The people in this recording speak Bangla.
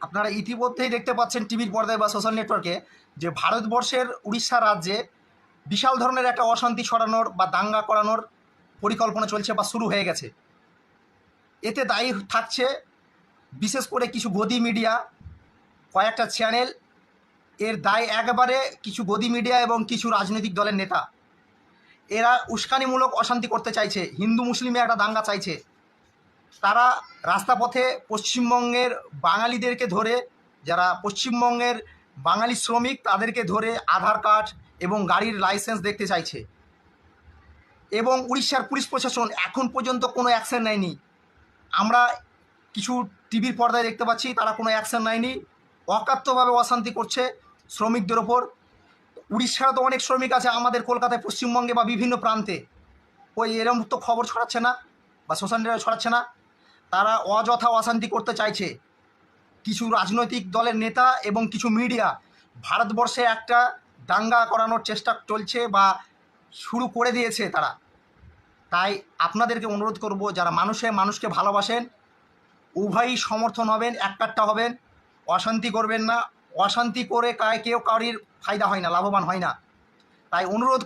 আপনারা ইতিমধ্যেই দেখতে পাচ্ছেন টিভির পর্দায় বা সোশ্যাল নেটওয়ার্কে যে ভারতবর্ষের উড়িষ্যা রাজ্যে বিশাল ধরনের একটা অশান্তি ছড়ানোর বা দাঙ্গা করানোর পরিকল্পনা চলছে বা শুরু হয়ে গেছে। এতে দায়ী থাকছে বিশেষ করে কিছু গদি মিডিয়া কয়েকটা চ্যানেল এর দায় একবারে কিছু গদি মিডিয়া এবং কিছু রাজনৈতিক দলের নেতা। এরা উস্কানিমূলক অশান্তি করতে চাইছে, হিন্দু, মুসলিমে একটা দাঙ্গা চাইছে। তারা রাস্তাপথে পশ্চিমবঙ্গের বাঙালিদেরকে ধরে, যারা পশ্চিমবঙ্গের বাঙালি শ্রমিক তাদেরকে ধরে আধার কার্ড এবং গাড়ির লাইসেন্স দেখতে চাইছে। এবং উড়িষ্যার পুলিশ প্রশাসন এখন পর্যন্ত কোনো অ্যাকশন নেয়নি। আমরা কিছু টিভির পর্দায় দেখতে পাচ্ছি, তারা কোনো অ্যাকশন নেয়নি। অকাত্যভাবে অশান্তি করছে শ্রমিকদের ওপর। উড়িষ্যার তো অনেক শ্রমিক আছে আমাদের কলকাতায়, পশ্চিমবঙ্গে বা বিভিন্ন প্রান্তে। ওই এরম তো খবর ছড়াচ্ছে না বা সোশ্যাল মিডিয়ায় ছড়াচ্ছে না। তারা অযথা অশান্তি করতে চাইছে। কিছু রাজনৈতিক দলের নেতা এবং কিছু মিডিয়া ভারতবর্ষে একটা দাঙ্গা করানোর চেষ্টা চলছে বা শুরু করে দিয়েছে তারা। তাই আপনাদেরকে অনুরোধ করব, যারা মানুষে মানুষকে ভালোবাসেন, উভয়ই সমর্থন হবেন এককাট্টা হবেন। অশান্তি করবেন না। অশান্তি করে কায় কেউ কারির ফায়দা হয় না, লাভবান হয় না। তাই অনুরোধ